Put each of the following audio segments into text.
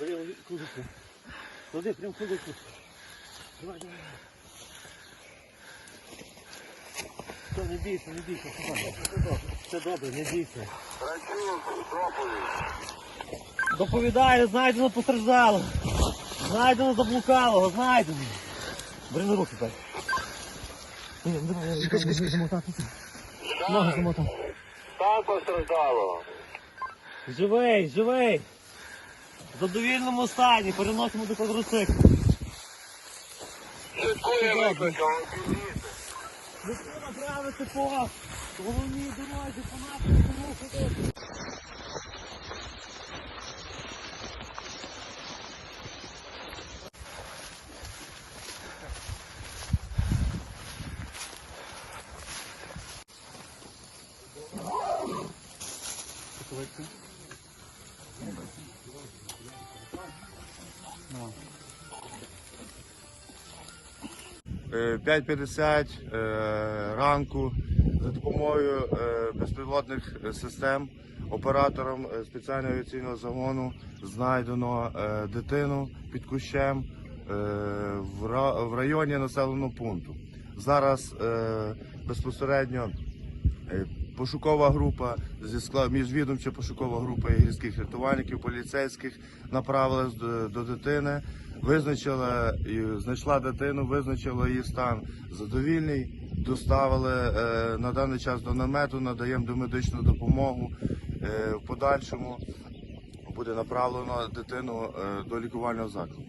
Бери кузовку. Клади прям кузовку. Давай, давай. Все, не бійся, не бійся, добре, все добре, не бійся. Доповідаю, знайдено постраждало. Знайдено заблукалого, знайдено. Бери на руки так. Ноги замотав. Так постраждало. Живий, живий. В задовільному стані, переносимо до квадроциклу. Слідкує викликав. Швидко направити по головній дорозі, по напрямку Е, 5.50 е, ранку за допомогою е, безпілотних систем оператором е, спеціального авіаційного загону знайдено е, дитину під кущем в районі населеного пункту. Зараз безпосередньо пошукова група зі скла- міжвідомча пошукова група гірських рятувальників, поліцейських направилась до, до дитини, визначила знайшла дитину, визначила її стан задовільний. Доставили е, на даний час до намету, надаємо домедичну допомогу. Е, в подальшому буде направлено дитину е, до лікувального закладу.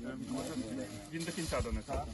Він Vindefinta donde está.